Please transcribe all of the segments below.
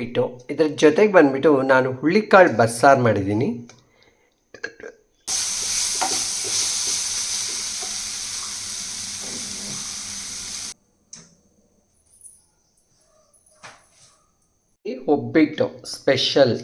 ಬಿಟ್ಟು ಇದ್ರ ಜೊತೆಗೆ ಬಂದ್ಬಿಟ್ಟು ನಾನು ಹುಳ್ಳಿಕಾಳು ಬಸ್ಸಾರು ಮಾಡಿದ್ದೀನಿ. ಒಬ್ಬಿಟ್ಟು special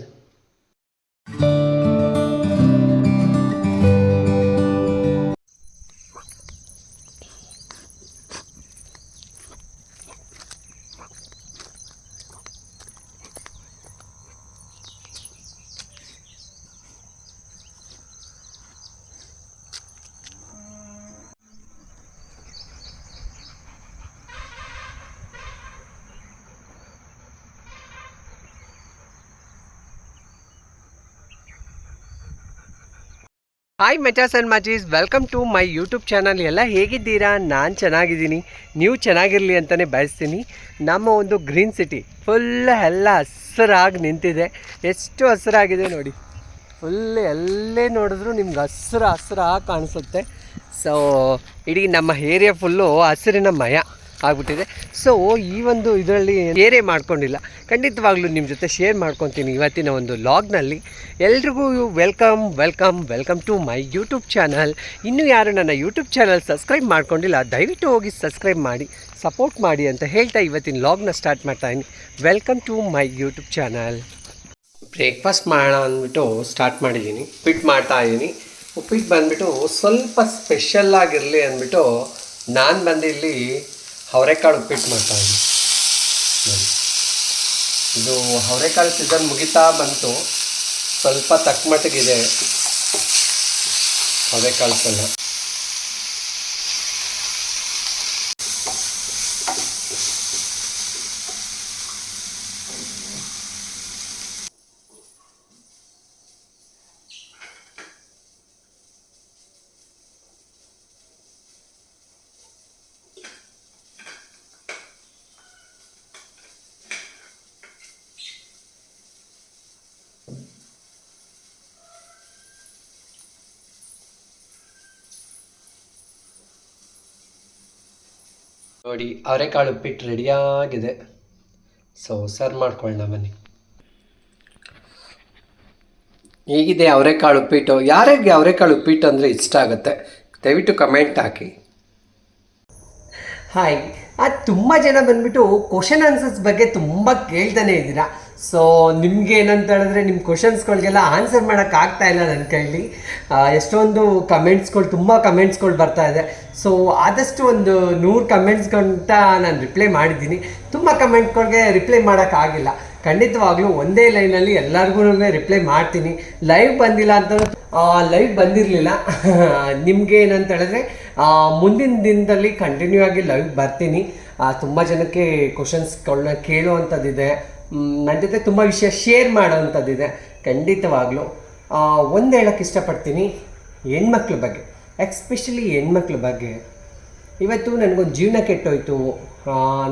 hi ಮೆಟಾಸ್ and ಮಚೀಸ್ welcome to my YouTube channel ಎಲ್ಲ ಹೇಗಿದ್ದೀರಾ? ನಾನು ಚೆನ್ನಾಗಿದ್ದೀನಿ. ನೀವು ಚೆನ್ನಾಗಿರಲಿ ಅಂತಲೇ ಬಯಸ್ತೀನಿ. ನಮ್ಮ ಒಂದು ಗ್ರೀನ್ ಸಿಟಿ ಫುಲ್ ಎಲ್ಲ ಹಸಿರಾಗಿ ನಿಂತಿದೆ. ಎಷ್ಟು ಹಸಿರಾಗಿದೆ ನೋಡಿ. ಫುಲ್ ಎಲ್ಲೇ ನೋಡಿದ್ರು ನಿಮ್ಗೆ ಹಸಿರು ಹಸಿರಾಗಿ ಕಾಣಿಸುತ್ತೆ. ಸೊ ಇಡೀ ನಮ್ಮ ಏರಿಯಾ ಫುಲ್ಲು ಹಸಿರಿನ ಮಯ. ಆಗ್ಬಿಟ್ಟಿದೆ. ಸೊ ಈ ಒಂದು ಇದರಲ್ಲಿ ಏರೇ ಮಾಡ್ಕೊಂಡಿಲ್ಲ. ಖಂಡಿತವಾಗ್ಲೂ ನಿಮ್ಮ ಜೊತೆ ಶೇರ್ ಮಾಡ್ಕೊತೀನಿ ಇವತ್ತಿನ ಒಂದು ಲಾಗ್ನಲ್ಲಿ ಎಲ್ರಿಗೂ welcome welcome welcome to my YouTube channel ಇನ್ನೂ ಯಾರು ನನ್ನ ಯೂಟ್ಯೂಬ್ ಚಾನಲ್ ಸಬ್ಸ್ಕ್ರೈಬ್ ಮಾಡ್ಕೊಂಡಿಲ್ಲ, ದಯವಿಟ್ಟು ಹೋಗಿ ಸಬ್ಸ್ಕ್ರೈಬ್ ಮಾಡಿ ಸಪೋರ್ಟ್ ಮಾಡಿ ಅಂತ ಹೇಳ್ತಾ ಇವತ್ತಿನ ಲಾಗ್ನ ಸ್ಟಾರ್ಟ್ ಮಾಡ್ತಾ ಇದ್ದೀನಿ. Welcome to my YouTube channel breakfast ಮಾಡೋಣ ಅಂದ್ಬಿಟ್ಟು ಸ್ಟಾರ್ಟ್ ಮಾಡಿದ್ದೀನಿ. ಉಪ್ಪಿಟ್ಟು ಮಾಡ್ತಾ ಇದ್ದೀನಿ. ಉಪ್ಪಿಟ್ಟು ಬಂದ್ಬಿಟ್ಟು ಸ್ವಲ್ಪ ಸ್ಪೆಷಲ್ ಆಗಿರಲಿ ಅಂದ್ಬಿಟ್ಟು ನಾನು ಬಂದಿಲ್ಲಿ ಅವರೆಕಾಳು ಉಪ್ಪಿಟ್ಟು ಮಾಡ್ತಾ ಇದ್ದೀನಿ ನೋಡಿ. ಇದು ಅವರೆಕಾಳು ಸೀಸನ್ ಮುಗಿತಾ ಬಂತು. ಸ್ವಲ್ಪ ತಕ್ಕ ಮಟ್ಟಿಗಿದೆ ಅವರೆಕಾಳು ಎಲ್ಲ. ನೋಡಿ, ಅವರೆಕಾಳು ಉಪ್ಪಿಟ್ಟು ರೆಡಿಯಾಗಿದೆ ಸೊ ಸರ್ವ್ ಮಾಡ್ಕೊಳ್ಳೋಣ ಬನ್ನಿ. ಹೇಗಿದೆ ಅವರೆಕಾಳು ಉಪ್ಪಿಟ್ಟು ಯಾರಿಗೆ ಅವರೆಕಾಳು ಉಪ್ಪಿಟ್ಟು ಅಂದರೆ ಇಷ್ಟ ಆಗುತ್ತೆ? ದಯವಿಟ್ಟು ಕಮೆಂಟ್ ಹಾಕಿ. ಹಾಯ್ ಅದು ತುಂಬ ಜನ ಬಂದ್ಬಿಟ್ಟು ಕ್ವಶನ್ ಆನ್ಸರ್ಸ್ ಬಗ್ಗೆ ತುಂಬ ಕೇಳ್ತಾನೆ ಇದ್ದೀರಾ. ಸೊ ನಿಮ್ಗೆ ಏನಂತ ಹೇಳಿದ್ರೆ ನಿಮ್ಮ ಕ್ವಶನ್ಸ್ಗಳಿಗೆಲ್ಲ ಆನ್ಸರ್ ಮಾಡೋಕ್ಕೆ ಆಗ್ತಾ ಇಲ್ಲ ನನ್ನ ಕೈಲಿ. ಎಷ್ಟೊಂದು ಕಮೆಂಟ್ಸ್ಗಳು ತುಂಬ ಕಮೆಂಟ್ಸ್ಗಳು ಬರ್ತಾ ಇದೆ. ಸೊ ಆದಷ್ಟು ಒಂದು ನೂರು ಕಮೆಂಟ್ಸ್ಗಂಟ ನಾನು ರಿಪ್ಲೈ ಮಾಡಿದ್ದೀನಿ. ತುಂಬ ಕಮೆಂಟ್ಗಳಿಗೆ ರಿಪ್ಲೈ ಮಾಡೋಕ್ಕಾಗಿಲ್ಲ ಖಂಡಿತವಾಗ್ಲೂ ಒಂದೇ ಲೈನಲ್ಲಿ ಎಲ್ಲರಿಗೂ ರಿಪ್ಲೈ ಮಾಡ್ತೀನಿ. ಲೈವ್ ಬಂದಿಲ್ಲ ಅಂತ ಲೈವ್ ಬಂದಿರಲಿಲ್ಲ. ನಿಮಗೆ ಏನಂತ ಹೇಳಿದ್ರೆ ಮುಂದಿನ ದಿನದಲ್ಲಿ ಕಂಟಿನ್ಯೂ ಆಗಿ ಲೈವ್ ಬರ್ತೀನಿ. ತುಂಬ ಜನಕ್ಕೆ ಕ್ವಶನ್ಸ್ಗಳನ್ನ ಕೇಳುವಂಥದ್ದಿದೆ ನನ್ನ ಜೊತೆ ತುಂಬ ವಿಷಯ ಶೇರ್ ಮಾಡೋವಂಥದ್ದಿದೆ ಖಂಡಿತವಾಗ್ಲೂ. ಒಂದು ಹೇಳೋಕ್ಕೆ ಇಷ್ಟಪಡ್ತೀನಿ. ಹೆಣ್ಮಕ್ಳ ಬಗ್ಗೆ. ಎಕ್ಸ್ಪೆಷಲಿ ಹೆಣ್ಮಕ್ಳ ಬಗ್ಗೆ. ಇವತ್ತು ನನಗೊಂದು ಜೀವನ ಕೆಟ್ಟೋಯ್ತು.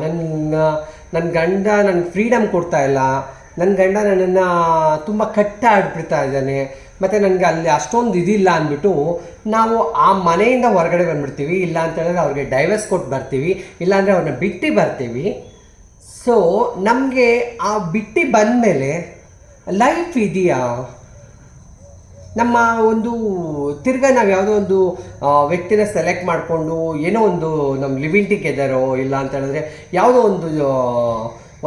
ನನ್ನ ನನ್ನ ಗಂಡ ನನ್ನ ಫ್ರೀಡಮ್ ಕೊಡ್ತಾ ಇಲ್ಲ. ನನ್ನ ಗಂಡ ನನ್ನನ್ನು ತುಂಬ ಕಟ್ಟ ಆಡ್ಬಿಡ್ತಾ ಇದ್ದಾನೆ. ಮತ್ತು ನನಗೆ ಅಲ್ಲಿ ಅಷ್ಟೊಂದು ಇದಿಲ್ಲ ಅಂದ್ಬಿಟ್ಟು ನಾವು ಆ ಮನೆಯಿಂದ ಹೊರಗಡೆ ಬಂದ್ಬಿಡ್ತೀವಿ. ಇಲ್ಲ ಅಂತ ಹೇಳಿದ್ರೆ ಅವ್ರಿಗೆ ಡೈವರ್ಸ್ ಕೊಟ್ಟು ಬರ್ತೀವಿ. ಇಲ್ಲಾಂದರೆ ಅವ್ರನ್ನ ಬಿಟ್ಟು ಬರ್ತೀವಿ. ಸೊ ನಮಗೆ ಆ ಬಿಟ್ಟು ಬಂದಮೇಲೆ ಲೈಫ್ ಇದೆಯಾ? ನಮ್ಮ ಒಂದು, ತಿರ್ಗ ನಾವು ಯಾವುದೋ ಒಂದು ವ್ಯಕ್ತಿನ ಸೆಲೆಕ್ಟ್ ಮಾಡಿಕೊಂಡು ಏನೋ ಒಂದು ನಮ್ಮ ಲಿವಿಂಗ್ ಟುಗೆದರೋ ಇಲ್ಲ ಅಂತ ಹೇಳಿದ್ರೆ ಯಾವುದೋ ಒಂದು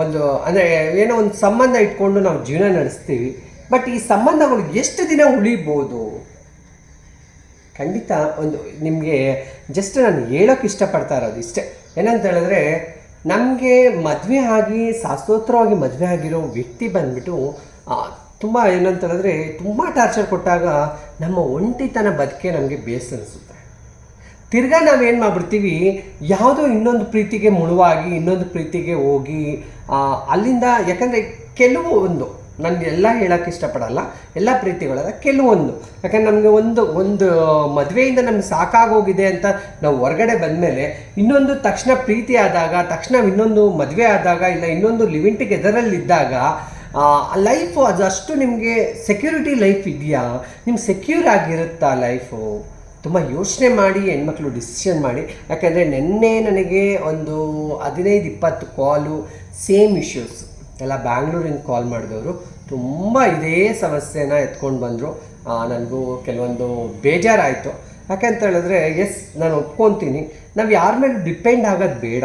ಒಂದು, ಅಂದರೆ ಏನೋ ಒಂದು ಸಂಬಂಧ ಇಟ್ಕೊಂಡು ನಾವು ಜೀವನ ನಡೆಸ್ತೀವಿ. ಬಟ್ ಈ ಸಂಬಂಧಗಳು ಎಷ್ಟು ದಿನ ಉಳಿಬೋದು? ಖಂಡಿತ ಒಂದು ನಿಮಗೆ ಜಸ್ಟ್ ನಾನು ಹೇಳೋಕೆ ಇಷ್ಟಪಡ್ತಾ ಇರೋದು ಇಷ್ಟೇ. ಏನಂತ ಹೇಳಿದ್ರೆ ನಮಗೆ ಮದುವೆ ಆಗಿ, ಶಾಸ್ತ್ರೋತ್ತರವಾಗಿ ಮದುವೆ ಆಗಿರೋ ವ್ಯಕ್ತಿ ಬಂದ್ಬಿಟ್ಟು ತುಂಬ ಏನಂತ ಹೇಳಿದ್ರೆ ತುಂಬ ಟಾರ್ಚರ್ ಕೊಟ್ಟಾಗ ನಮ್ಮ ಒಂಟಿತನ ಬದುಕೆ ನಮಗೆ ಬೇಸ್ ಅನಿಸುತ್ತೆ. ತಿರ್ಗಾ ನಾವೇನು ಮಾಡ್ಬಿಡ್ತೀವಿ, ಯಾವುದೋ ಇನ್ನೊಂದು ಪ್ರೀತಿಗೆ ಮುಳುವಾಗಿ, ಇನ್ನೊಂದು ಪ್ರೀತಿಗೆ ಹೋಗಿ ಅಲ್ಲಿಂದ ಯಾಕಂದರೆ ಕೆಲವು ಒಂದು ನಾನು ಎಲ್ಲ ಹೇಳೋಕ್ಕೆ ಇಷ್ಟಪಡಲ್ಲ. ಎಲ್ಲ ಪ್ರೀತಿಗಳಲ್ಲ. ಕೆಲವೊಂದು. ಯಾಕಂದ್ರೆ ನಮಗೆ ಒಂದು ಒಂದು ಮದುವೆಯಿಂದ ನಮ್ಗೆ ಸಾಕಾಗೋಗಿದೆ ಅಂತ ನಾವು ಹೊರಗಡೆ ಬಂದಮೇಲೆ ಇನ್ನೊಂದು ತಕ್ಷಣ ಪ್ರೀತಿ ಆದಾಗ, ತಕ್ಷಣ ಇನ್ನೊಂದು ಮದುವೆ ಆದಾಗ, ಇಲ್ಲ ಇನ್ನೊಂದು ಲಿವಿಂಗ್ ಟುಗೆದರಲ್ಲಿದ್ದಾಗ ಲೈಫು ಅದಷ್ಟು ನಿಮಗೆ ಸೆಕ್ಯೂರಿಟಿ ಲೈಫ್ ಇದೆಯಾ? ನಿಮ್ಮ ಸೆಕ್ಯೂರ್ ಆಗಿರುತ್ತಾ ಲೈಫು ತುಂಬ ಯೋಚನೆ ಮಾಡಿ, ಹೆಣ್ಮಕ್ಳು ಡಿಸಿಷನ್ ಮಾಡಿ. ಯಾಕಂದರೆ ನಿನ್ನೆ ನನಗೆ ಒಂದು ಹದಿನೈದು ಇಪ್ಪತ್ತು ಕಾಲು ಸೇಮ್ ಇಶ್ಯೂಸ್ ಎಲ್ಲ ಬ್ಯಾಂಗ್ಳೂರಿಂದ ಕಾಲ್ ಮಾಡಿದವರು. ತುಂಬ ಇದೇ ಸಮಸ್ಯೆನ ಎತ್ಕೊಂಡು ಬಂದರು. ನನಗೂ ಕೆಲವೊಂದು ಬೇಜಾರಾಯಿತು. ಯಾಕೆಂತ ಹೇಳಿದ್ರೆ ಎಸ್ ನಾನು ಒಪ್ಕೊತೀನಿ. ನಾವು ಯಾರ ಮೇಲೆ ಡಿಪೆಂಡ್ ಆಗೋದು ಬೇಡ.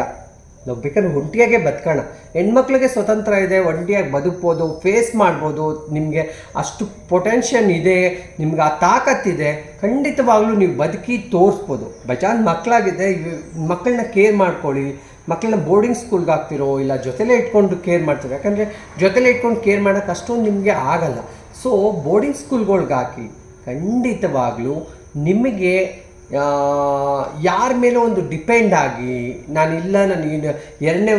ನಾವು ಬೇಕಾದ್ರೆ ಒಂಟಿಯಾಗೆ ಬದುಕೋಣ. ಹೆಣ್ಮಕ್ಳಿಗೆ ಸ್ವತಂತ್ರ ಇದೆ, ಒಂಟಿಯಾಗಿ ಬದುಕ್ಬೋದು ಫೇಸ್ ಮಾಡ್ಬೋದು, ನಿಮಗೆ ಅಷ್ಟು ಪೊಟೆನ್ಷಿಯಲ್ ಇದೆ, ನಿಮ್ಗೆ ಆ ತಾಕತ್ತಿದೆ ಖಂಡಿತವಾಗ್ಲೂ ನೀವು ಬದುಕಿ ತೋರಿಸ್ಬೋದು. ಬಚಾನ್ ಮಕ್ಕಳಾಗಿದೆ ಮಕ್ಕಳನ್ನ ಕೇರ್ ಮಾಡ್ಕೊಳ್ಳಿ. ಮಕ್ಕಳನ್ನ ಬೋರ್ಡಿಂಗ್ ಸ್ಕೂಲ್ಗೆ ಹಾಕ್ತಿರೋ ಇಲ್ಲ ಜೊತೆಲೇ ಇಟ್ಕೊಂಡು ಕೇರ್ ಮಾಡ್ತೀವಿ ಯಾಕಂದರೆ ಜೊತೆಲೇ ಇಟ್ಕೊಂಡು ಕೇರ್ ಮಾಡೋಕ್ಕೆ ಅಷ್ಟೊಂದು ನಿಮಗೆ ಆಗಲ್ಲ. ಸೊ ಬೋರ್ಡಿಂಗ್ ಸ್ಕೂಲ್ಗಳ್ಗೆ ಹಾಕಿ ಖಂಡಿತವಾಗ್ಲೂ ನಿಮಗೆ ಯಾರ ಮೇಲೆ ಒಂದು ಡಿಪೆಂಡ್ ಆಗಿ ನಾನು ಇಲ್ಲ, ನಾನು ಎರಡನೇ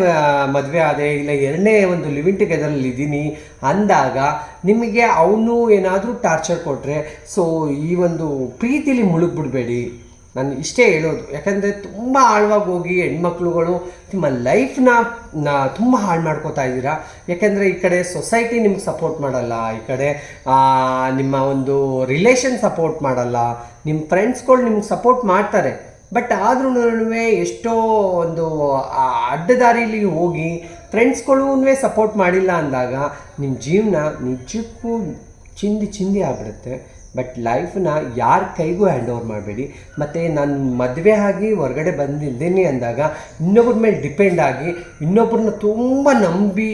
ಮದುವೆ ಆದೆ, ಇಲ್ಲ ಎರಡನೇ ಒಂದು ಲಿವಿಂಗ್ ಟುಗೆದರಲ್ಲಿ ಇದ್ದೀನಿ ಅಂದಾಗ ನಿಮಗೆ ಅವನು ಏನಾದರೂ ಟಾರ್ಚರ್ ಕೊಟ್ಟರೆ ಸೊ ಈ ಒಂದು ಪ್ರೀತಿಲಿ ಮುಳುಗ್ಬಿಡ್ಬೇಡಿ. ನಾನು ಇಷ್ಟೇ ಹೇಳೋದು. ಯಾಕಂದರೆ ತುಂಬ ಆಳವಾಗಿ ಹೋಗಿ ಹೆಣ್ಮಕ್ಳುಗಳು ನಿಮ್ಮ ಲೈಫ್ನ ತುಂಬ ಹಾಳು ಮಾಡ್ಕೋತಾ ಇದ್ದೀರಾ? ಯಾಕಂದರೆ ಈ ಕಡೆ ಸೊಸೈಟಿ ನಿಮ್ಗೆ ಸಪೋರ್ಟ್ ಮಾಡಲ್ಲ, ಈ ಕಡೆ ನಿಮ್ಮ ಒಂದು ರಿಲೇಷನ್ ಸಪೋರ್ಟ್ ಮಾಡಲ್ಲ ನಿಮ್ಮ ಫ್ರೆಂಡ್ಸ್ಗಳು ನಿಮ್ಗೆ ಸಪೋರ್ಟ್ ಮಾಡ್ತಾರೆ. ಬಟ್ ಆದ್ರೂ ಎಷ್ಟೋ ಒಂದು ಅಡ್ಡದಾರಿಲಿ ಹೋಗಿ ಫ್ರೆಂಡ್ಸ್ಗಳೂ ಸಪೋರ್ಟ್ ಮಾಡಿಲ್ಲ ಅಂದಾಗ ನಿಮ್ಮ ಜೀವನ ನಿಜಕ್ಕೂ ಚಿಂದಿ ಚಿಂದಿ ಆಗ್ಬಿಡುತ್ತೆ. ಬಟ್ ಲೈಫ್ನ ಯಾರ ಕೈಗೂ ಹ್ಯಾಂಡ್ ಓವರ್ ಮಾಡಬೇಡಿ. ಮತ್ತು ನಾನು ಮದುವೆ ಆಗಿ ಹೊರಗಡೆ ಬಂದಿದ್ದೀನಿ ಅಂದಾಗ ಇನ್ನೊಬ್ಬರ ಮೇಲೆ ಡಿಪೆಂಡ್ ಆಗಿ ಇನ್ನೊಬ್ಬರನ್ನ ತುಂಬ ನಂಬಿ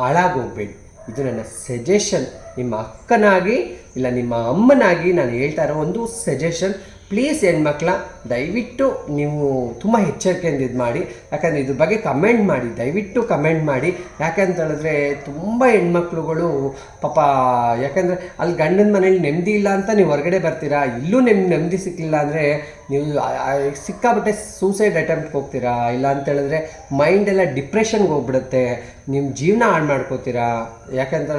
ಹಾಳಾಗೋಗ್ಬೇಡಿ ಇದು ನನ್ನ ಸಜೆಷನ್ ನಿಮ್ಮ ಅಕ್ಕನಾಗಿ ಇಲ್ಲ ನಿಮ್ಮ ಅಮ್ಮನಾಗಿ ನಾನು ಹೇಳ್ತಾ ಇರೋ ಒಂದು ಸಜೆಷನ್ ಪ್ಲೀಸ್ ಹೆಣ್ಮಕ್ಳ, ದಯವಿಟ್ಟು ನೀವು ತುಂಬ ಎಚ್ಚರಿಕೆಯಿಂದ ಇದು ಮಾಡಿ. ಯಾಕಂದರೆ ಇದ್ರ ಬಗ್ಗೆ ಕಮೆಂಟ್ ಮಾಡಿ, ದಯವಿಟ್ಟು ಕಮೆಂಟ್ ಮಾಡಿ. ಯಾಕಂತ ಹೇಳಿದ್ರೆ ತುಂಬ ಹೆಣ್ಮಕ್ಳುಗಳು ಪಾಪ, ಯಾಕಂದರೆ ಅಲ್ಲಿ ಗಂಡನ ಮನೇಲಿ ನೆಮ್ಮದಿ ಇಲ್ಲ ಅಂತ ನೀವು ಹೊರಗಡೆ ಬರ್ತೀರಾ? ಇಲ್ಲೂ ನೆಮ್ಮ ನೆಮ್ಮದಿ ಸಿಕ್ಕಲಿಲ್ಲ ಅಂದರೆ ನೀವು ಸಿಕ್ಕಾಪಟ್ಟೆ ಸೂಸೈಡ್ ಅಟೆಂಪ್ಟ್ಗೆ ಹೋಗ್ತೀರಾ? ಇಲ್ಲ ಅಂತ ಹೇಳಿದ್ರೆ ಮೈಂಡ್ ಎಲ್ಲ ಡಿಪ್ರೆಷನ್ಗೆ ಹೋಗ್ಬಿಡುತ್ತೆ. ನಿಮ್ಮ ಜೀವನ ಹಾಳು ಮಾಡ್ಕೋತೀರಾ? ಯಾಕಂತ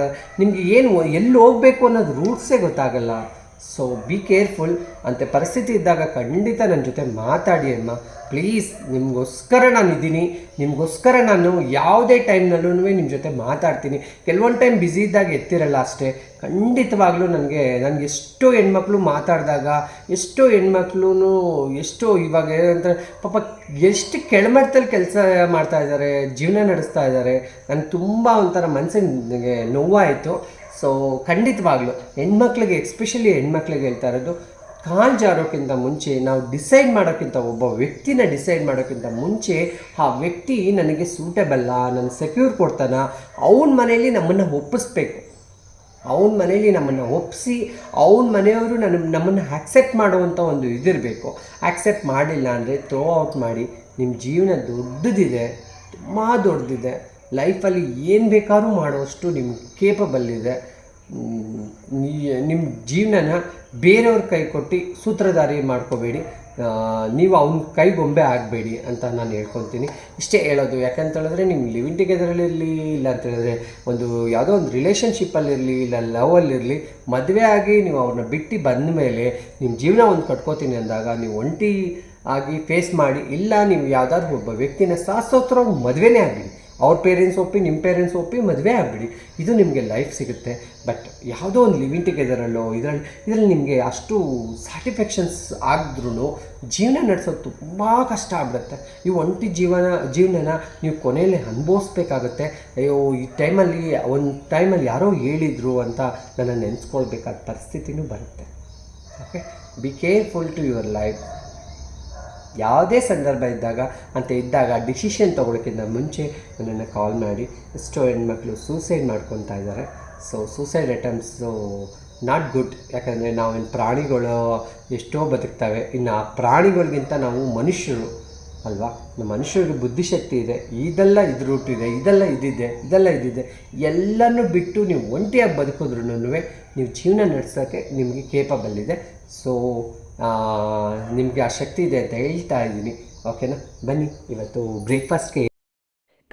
ನಿಮಗೆ ಏನು ಎಲ್ಲಿ ಹೋಗಬೇಕು ಅನ್ನೋದು ರೂಟ್ಸೇ ಗೊತ್ತಾಗಲ್ಲ. ಸೊ ಬಿ ಕೇರ್ಫುಲ್ ಅಂತೆ ಪರಿಸ್ಥಿತಿ ಇದ್ದಾಗ ಖಂಡಿತ ನನ್ನ ಜೊತೆ ಮಾತಾಡಿ ಅಮ್ಮ. ಪ್ಲೀಸ್ ನಿಮಗೋಸ್ಕರ ನಾನು ಇದ್ದೀನಿ ನಿಮಗೋಸ್ಕರ ನಾನು ಯಾವುದೇ ಟೈಮ್ನಲ್ಲೂ ನಿಮ್ಮ ಜೊತೆ ಮಾತಾಡ್ತೀನಿ. ಕೆಲವೊಂದು ಟೈಮ್ ಬ್ಯುಸಿ ಇದ್ದಾಗ ಎತ್ತಿರಲ್ಲ ಅಷ್ಟೇ. ಖಂಡಿತವಾಗ್ಲೂ ನನಗೆ ನನಗೆ ಎಷ್ಟೋ ಹೆಣ್ಮಕ್ಳು ಮಾತಾಡಿದಾಗ, ಎಷ್ಟೋ ಹೆಣ್ಮಕ್ಳು ಎಷ್ಟೋ ಇವಾಗ ಏನಂದರೆ ಪಾಪ ಎಷ್ಟು ಕೆಳಮಟ್ಟದಲ್ಲಿ ಕೆಲಸ ಮಾಡ್ತಾ ಇದ್ದಾರೆ, ಜೀವನ ನಡೆಸ್ತಾ ಇದ್ದಾರೆ, ನನಗೆ ತುಂಬ ಒಂಥರ ಮನಸ್ಸಿಗೆ ನೋವಾಯಿತು. ಸೊ ಖಂಡಿತವಾಗ್ಲೂ, ಹೆಣ್ಮಕ್ಳಿಗೆ ಎಕ್ಸ್ಪೆಷಲಿ ಹೆಣ್ಮಕ್ಳಿಗೆ ಹೇಳ್ತಾ ಇರೋದು, ಕಾಲ್ ಜಾರೋಕ್ಕಿಂತ ಮುಂಚೆ ನಾವು ಡಿಸೈಡ್ ಮಾಡೋಕ್ಕಿಂತ ಒಬ್ಬ ವ್ಯಕ್ತಿನ ಡಿಸೈಡ್ ಮಾಡೋಕ್ಕಿಂತ ಮುಂಚೆ, ಆ ವ್ಯಕ್ತಿ ನನಗೆ ಸೂಟೆಬಲ್ಲ ನನ್ನ ಸೆಕ್ಯೂರ್ ಕೊಡ್ತಾನ, ಅವನ ಮನೆಯಲ್ಲಿ ನಮ್ಮನ್ನು ಒಪ್ಪಿಸ್ಬೇಕು. ಅವನ ಮನೇಲಿ ನಮ್ಮನ್ನು ಒಪ್ಪಿಸಿ ಅವನ ಮನೆಯವರು ನನ್ನ ನಮ್ಮನ್ನು ಆ್ಯಕ್ಸೆಪ್ಟ್ ಮಾಡುವಂಥ ಒಂದು ಇದಿರಬೇಕು. ಆ್ಯಕ್ಸೆಪ್ಟ್ ಮಾಡಿಲ್ಲ ಅಂದರೆ ಥ್ರೋ ಔಟ್ ಮಾಡಿ ನಿಮ್ಮ ಜೀವನ ದೊಡ್ಡದಿದೆ, ತುಂಬ ದೊಡ್ಡದಿದೆ. ಲೈಫಲ್ಲಿ ಏನು ಬೇಕಾದ್ರೂ ಮಾಡುವಷ್ಟು ನಿಮ್ಗೆ ಕೇಪಬಲ್ ಇದೆ. ನಿಮ್ಮ ಜೀವನನ ಬೇರೆಯವ್ರ ಕೈ ಕೊಟ್ಟು ಸೂತ್ರಧಾರಿ ಮಾಡ್ಕೋಬೇಡಿ. ನೀವು ಅವ್ನ ಕೈಗೊಂಬೆ ಆಗಬೇಡಿ ಅಂತ ನಾನು ಹೇಳ್ಕೊತೀನಿ ಇಷ್ಟೇ ಹೇಳೋದು. ಯಾಕಂತೇಳಿದ್ರೆ ನಿಮ್ಮ ಲಿವಿಂಗ್ ಟುಗೆದರಲ್ಲಿರಲಿ ಇಲ್ಲ ಅಂತ ಹೇಳಿದ್ರೆ ಒಂದು ಯಾವುದೋ ಒಂದು ರಿಲೇಷನ್ಶಿಪ್ಪಲ್ಲಿರಲಿ ಇಲ್ಲ ಲವಲ್ಲಿರಲಿ ಮದುವೆ ಆಗಿ ನೀವು ಅವ್ರನ್ನ ಬಿಟ್ಟು ಬಂದ ಮೇಲೆ ನಿಮ್ಮ ಜೀವನ ಒಂದು ಕಟ್ಕೋತೀನಿ ಅಂದಾಗ ನೀವು ಒಂಟಿ ಆಗಿ ಫೇಸ್ ಮಾಡಿ, ಇಲ್ಲ ನೀವು ಯಾವುದಾದ್ರೂ ಒಬ್ಬ ವ್ಯಕ್ತಿನ ಸಾಸೋತ್ರ ಮದುವೆನೇ ಆಗಿಬಿಡಿ. ಅವ್ರ ಪೇರೆಂಟ್ಸ್ ಒಪ್ಪಿ ನಿಮ್ಮ ಪೇರೆಂಟ್ಸ್ ಒಪ್ಪಿ ಮದುವೆ ಆಗಿಬಿಡಿ. ಇದು ನಿಮಗೆ ಲೈಫ್ ಸಿಗುತ್ತೆ. ಬಟ್ ಯಾವುದೋ ಒಂದು ಲಿವಿಂಗ್ ಟುಗೆದರಲ್ಲೋ ಇದರಲ್ಲಿ ಇದರಲ್ಲಿ ನಿಮಗೆ ಅಷ್ಟು ಸ್ಯಾಟಿಸ್ಫ್ಯಾಕ್ಷನ್ಸ್ ಆಗಿದ್ರೂ ಜೀವನ ನಡೆಸೋದು ತುಂಬ ಕಷ್ಟ ಆಗ್ಬಿಡುತ್ತೆ. ಈ ಒಂಟಿ ಜೀವನ, ಜೀವನನ ನೀವು ಕೊನೆಯಲ್ಲಿ ಅನುಭವಿಸ್ಬೇಕಾಗತ್ತೆ. ಅಯ್ಯೋ, ಈ ಟೈಮಲ್ಲಿ ಒಂದು ಟೈಮಲ್ಲಿ ಯಾರೋ ಹೇಳಿದರು ಅಂತ ನನ್ನ ನೆನೆಸ್ಕೊಳ್ಬೇಕಾದ ಪರಿಸ್ಥಿತಿನೂ ಬರುತ್ತೆ. Okay be careful to your life ಯಾವುದೇ ಸಂದರ್ಭ ಇದ್ದಾಗ ಅಂತ ಇದ್ದಾಗ ಡಿಸಿಷನ್ ತೊಗೊಳಕ್ಕಿಂತ ಮುಂಚೆ ನನ್ನನ್ನು ಕಾಲ್ ಮಾಡಿ ಎಷ್ಟೋ ಹೆಣ್ಮಕ್ಳು ಸೂಸೈಡ್ ಮಾಡ್ಕೊತಾ ಇದ್ದಾರೆ. So suicide attempts not good ಯಾಕಂದರೆ ನಾವೇನು ಪ್ರಾಣಿಗಳು ಎಷ್ಟೋ ಬದುಕ್ತವೆ. ಇನ್ನು ಆ ಪ್ರಾಣಿಗಳಿಗಿಂತ ನಾವು ಮನುಷ್ಯರು ಅಲ್ವಾ? ನಮ್ಮ ಮನುಷ್ಯರಿಗೆ ಬುದ್ಧಿಶಕ್ತಿ ಇದೆ. ಇದೆಲ್ಲ ಇದು ರೂಟ್ ಇದೆ, ಇದೆಲ್ಲ ಇದಿದೆ ಇದೆಲ್ಲ ಇದಿದೆ. ಎಲ್ಲನೂ ಬಿಟ್ಟು ನೀವು ಒಂಟಿಯಾಗಿ ಬದುಕಿದ್ರೂ ನೀವು ಜೀವನ ನಡೆಸೋಕ್ಕೆ ನಿಮಗೆ ಕೇಪಬಲ್ ಇದೆ. ಸೊ ನಿಮಗೆ ಆ ಶಕ್ತಿ ಇದೆ ಅಂತ ಹೇಳ್ತಾ ಇದ್ದೀನಿ. ಓಕೆನಾ ಬನ್ನಿ ಇವತ್ತು ಬ್ರೇಕ್ಫಾಸ್ಟ್ಗೆ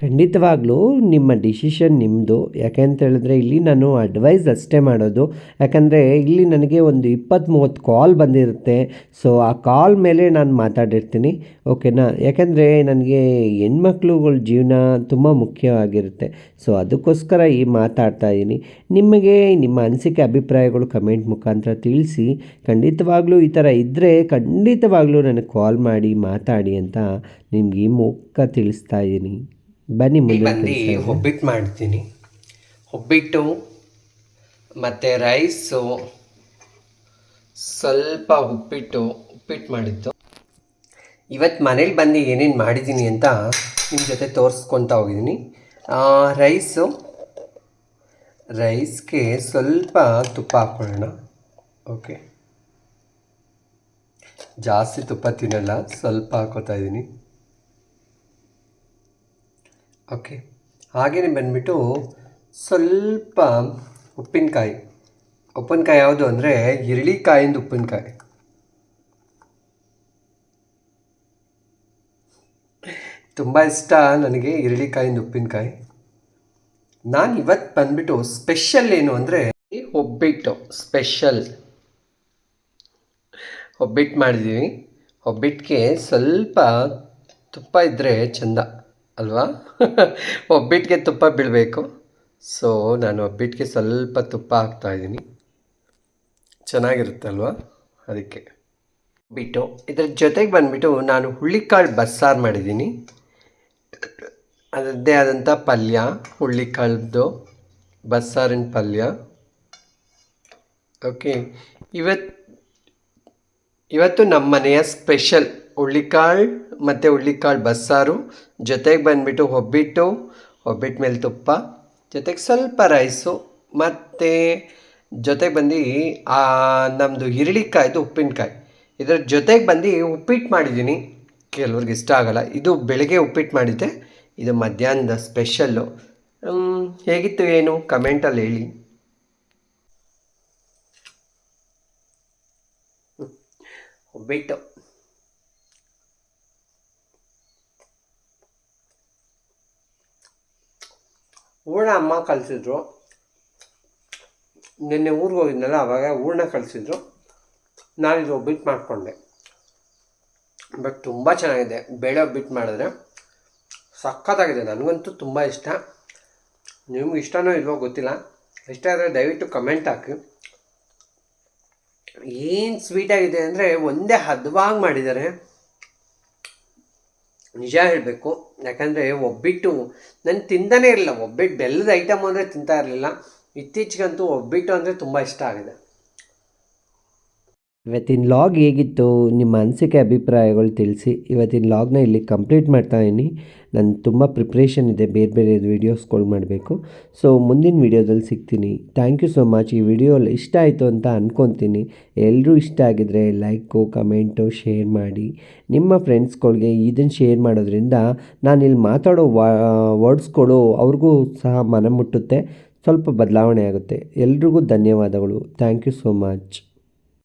ಖಂಡಿತವಾಗ್ಲೂ ನಿಮ್ಮ ಡಿಸಿಷನ್ ನಿಮ್ಮದು ಯಾಕೆ ಅಂತ ಹೇಳಿದ್ರೆ ಇಲ್ಲಿ ನಾನು ಅಡ್ವೈಸ್ ಅಷ್ಟೇ ಮಾಡೋದು. ಯಾಕಂದರೆ ಇಲ್ಲಿ ನನಗೆ ಒಂದು ಇಪ್ಪತ್ತು ಮೂವತ್ತು ಕಾಲ್ ಬಂದಿರುತ್ತೆ. ಸೊ ಆ ಕಾಲ್ ಮೇಲೆ ನಾನು ಮಾತಾಡಿರ್ತೀನಿ. ಓಕೆನಾ? ಯಾಕಂದರೆ ನನಗೆ ಹೆಣ್ಮಕ್ಳುಗಳ ಜೀವನ ತುಂಬ ಮುಖ್ಯವಾಗಿರುತ್ತೆ. ಸೊ ಅದಕ್ಕೋಸ್ಕರ ಈ ಮಾತಾಡ್ತಾ ಇದ್ದೀನಿ. ನಿಮಗೆ ನಿಮ್ಮ ಅನಿಸಿಕೆ, ಅಭಿಪ್ರಾಯಗಳು ಕಮೆಂಟ್ ಮುಖಾಂತರ ತಿಳಿಸಿ. ಖಂಡಿತವಾಗ್ಲೂ ಈ ಥರ ಇದ್ದರೆ ಖಂಡಿತವಾಗ್ಲೂ ನನಗೆ ಕಾಲ್ ಮಾಡಿ ಮಾತಾಡಿ ಅಂತ ನಿಮ್ಗೆ ಈ ಮುಖ ತಿಳಿಸ್ತಾ ಇದ್ದೀನಿ. ಬನ್ನಿ ಮುಂದೆ ಬಂದು ಒಬ್ಬಿಟ್ಟು ಮಾಡ್ತೀನಿ. ಒಬ್ಬಿಟ್ಟು ಮತ್ತು ರೈಸು ಸ್ವಲ್ಪ ಉಪ್ಪಿಟ್ಟು ಉಪ್ಪಿಟ್ಟು ಮಾಡಿದ್ದು. ಇವತ್ತು ಮನೇಲಿ ಬಂದು ಏನೇನು ಮಾಡಿದ್ದೀನಿ ಅಂತ ನಿಮ್ಮ ಜೊತೆ ತೋರಿಸ್ಕೊತಾ ಹೋಗಿದ್ದೀನಿ. ರೈಸು ರೈಸ್ಗೆ ಸ್ವಲ್ಪ ತುಪ್ಪ ಹಾಕ್ಕೊಳ್ಳೋಣ ಓಕೆ ಜಾಸ್ತಿ ತುಪ್ಪ ತಿನ್ನಲ್ಲ ಸ್ವಲ್ಪ ಹಾಕೋತಾ ಇದ್ದೀನಿ. ಓಕೆ. ಹಾಗೆಯೇ ಬಂದ್ಬಿಟ್ಟು ಸ್ವಲ್ಪ ಉಪ್ಪಿನಕಾಯಿ. ಉಪ್ಪಿನಕಾಯಿ ಯಾವುದು ಅಂದರೆ ಇರಳಿಕಾಯಿಂದ ಉಪ್ಪಿನಕಾಯಿ. ತುಂಬ ಇಷ್ಟ ನನಗೆ ಇರಳಿಕಾಯಿಂದ ಉಪ್ಪಿನಕಾಯಿ. ನಾನು ಇವತ್ತು ಬಂದ್ಬಿಟ್ಟು ಸ್ಪೆಷಲ್ ಏನು ಅಂದರೆ ಒಬ್ಬಿಟ್ಟು, ಸ್ಪೆಷಲ್. ಒಬ್ಬಿಟ್ಟು ಮಾಡಿದ್ದೀವಿ ಒಬ್ಬಿಟ್ಟಿಗೆ ಸ್ವಲ್ಪ ತುಪ್ಪ ಇದ್ದರೆ ಚೆಂದ. ಅಲ್ವಾ? ಒಬ್ಬಿಟ್ಟಿಗೆ ತುಪ್ಪ ಬೀಳಬೇಕು ಸೊ ನಾನು ಒಬ್ಬಿಟ್ಟಿಗೆ ಸ್ವಲ್ಪ ತುಪ್ಪ ಹಾಕ್ತಾಯಿದ್ದೀನಿ ಚೆನ್ನಾಗಿರುತ್ತಲ್ವಾ ಅದಕ್ಕೆ. ಬಿಟ್ಟು ಇದ್ರ ಜೊತೆಗೆ ಬಂದುಬಿಟ್ಟು ನಾನು ಹುಳ್ಳಿಕಾಳು ಬಸ್ಸಾರು ಮಾಡಿದ್ದೀನಿ. ಅದರದ್ದೇ ಆದಂಥ ಪಲ್ಯ, ಹುಳ್ಳಿಕಾಳ್ದು ಬಸ್ಸಾರಿನ ಪಲ್ಯ. ಓಕೆ ಇವತ್ತು ಇವತ್ತು ನಮ್ಮ ಮನೆಯ ಸ್ಪೆಷಲ್ ಹುಳ್ಳಿಕಾಳು ಮತ್ತು ಹುಳ್ಳಿಕಾಳು ಬಸ್ಸಾರು, ಜೊತೆಗೆ ಬಂದುಬಿಟ್ಟು ಒಬ್ಬಿಟ್ಟು ಒಬ್ಬಿಟ್ಟು ಮೇಲೆ ತುಪ್ಪ, ಜೊತೆಗೆ ಸ್ವಲ್ಪ ರೈಸು, ಮತ್ತು ಜೊತೆಗೆ ಬಂದು ನಮ್ಮದು ಹಿರಳಿಕಾಯ್ದು ಉಪ್ಪಿನಕಾಯಿ. ಇದರ ಜೊತೆಗೆ ಬಂದು ಉಪ್ಪಿಟ್ಟು ಮಾಡಿದ್ದೀನಿ. ಕೆಲವ್ರಿಗೆ ಇಷ್ಟ ಆಗೋಲ್ಲ. ಇದು ಬೆಳಗ್ಗೆ ಉಪ್ಪಿಟ್ಟು ಮಾಡಿದ್ದೆ. ಇದು ಮಧ್ಯಾಹ್ನದ ಸ್ಪೆಷಲ್ಲು. ಹೇಗಿತ್ತು ಏನು? ಕಮೆಂಟಲ್ಲಿ ಹೇಳಿ. ಒಬ್ಬಿಟ್ಟು. ಹೂರ್ಣ ಅಮ್ಮ ಕಲಿಸಿದ್ರು. ನಿನ್ನೆ ಊರಿಗೆ ಹೋಗಿದ್ನಲ್ಲ, ಅವಾಗ ಹೂರ್ಣ ಕಲಿಸಿದ್ರು. ನಾನಿದು ಒಬ್ಬಿಟ್ಟು ಮಾಡಿಕೊಂಡೆ. ಬಟ್ ತುಂಬ ಚೆನ್ನಾಗಿದೆ. ಬೇಳೆ ಒಬ್ಬಿಟ್ಟು ಮಾಡಿದ್ರೆ ಸಖತ್ತಾಗಿದೆ. ನನಗಂತೂ ತುಂಬ ಇಷ್ಟ. ನಿಮ್ಗೆ ಇಷ್ಟನೋ ಇಲ್ವೋ ಗೊತ್ತಿಲ್ಲ. ಇಷ್ಟ ಆದರೆ ದಯವಿಟ್ಟು ಕಮೆಂಟ್ ಹಾಕಿ. ಏನು ಸ್ವೀಟಾಗಿದೆ ಅಂದರೆ ಒಂದೇ ಹದವಾಗಿ ಮಾಡಿದ್ದಾರೆ. ನಿಜ ಹೇಳಬೇಕು. ಯಾಕಂದರೆ ಒಬ್ಬಿಟ್ಟು, ನಾನು ತಿಂತಾನೇ ಇರಲಿಲ್ಲ. ಒಬ್ಬಿಟ್ಟು ಬೆಲ್ಲದ ಐಟಮ್ ಅಂದರೆ ತಿಂತಾ ಇರಲಿಲ್ಲ. ಇತ್ತೀಚೆಗಂತೂ ಒಬ್ಬಿಟ್ಟು ಅಂದರೆ ತುಂಬ ಇಷ್ಟ ಆಗಿದೆ. ಇವತ್ತಿನ ಲಾಗ್ ಹೇಗಿತ್ತು, ನಿಮ್ಮ ಅನಿಸಿಕೆ ಅಭಿಪ್ರಾಯಗಳು ತಿಳಿಸಿ. ಇವತ್ತಿನ ಲಾಗ್ನ ಇಲ್ಲಿ ಕಂಪ್ಲೀಟ್ ಮಾಡ್ತಾ ಇದ್ದೀನಿ. ನಾನು ತುಂಬ ಪ್ರಿಪ್ರೇಷನ್ ಇದೆ, ಬೇರೆ ಬೇರೆ ವೀಡಿಯೋಸ್ಗಳು ಮಾಡಬೇಕು. ಸೊ ಮುಂದಿನ ವೀಡಿಯೋದಲ್ಲಿ ಸಿಗ್ತೀನಿ. ಥ್ಯಾಂಕ್ ಯು ಸೊ ಮಚ್ ಈ ವಿಡಿಯೋ ಇಷ್ಟ ಆಯಿತು ಅಂತ ಅಂದ್ಕೊತೀನಿ ಎಲ್ಲರೂ ಇಷ್ಟ ಆಗಿದರೆ ಲೈಕು ಕಮೆಂಟು ಶೇರ್ ಮಾಡಿ. ನಿಮ್ಮ ಫ್ರೆಂಡ್ಸ್ಗಳಿಗೆ ಇದನ್ನು ಶೇರ್ ಮಾಡೋದ್ರಿಂದ ನಾನು ಇಲ್ಲಿ ಮಾತಾಡೋ ವರ್ಡ್ಸ್ಗಳು ಅವ್ರಿಗೂ ಸಹ ಮನ ಮುಟ್ಟುತ್ತೆ ಸ್ವಲ್ಪ ಬದಲಾವಣೆ ಆಗುತ್ತೆ. ಎಲ್ರಿಗೂ ಧನ್ಯವಾದಗಳು. Thank you so much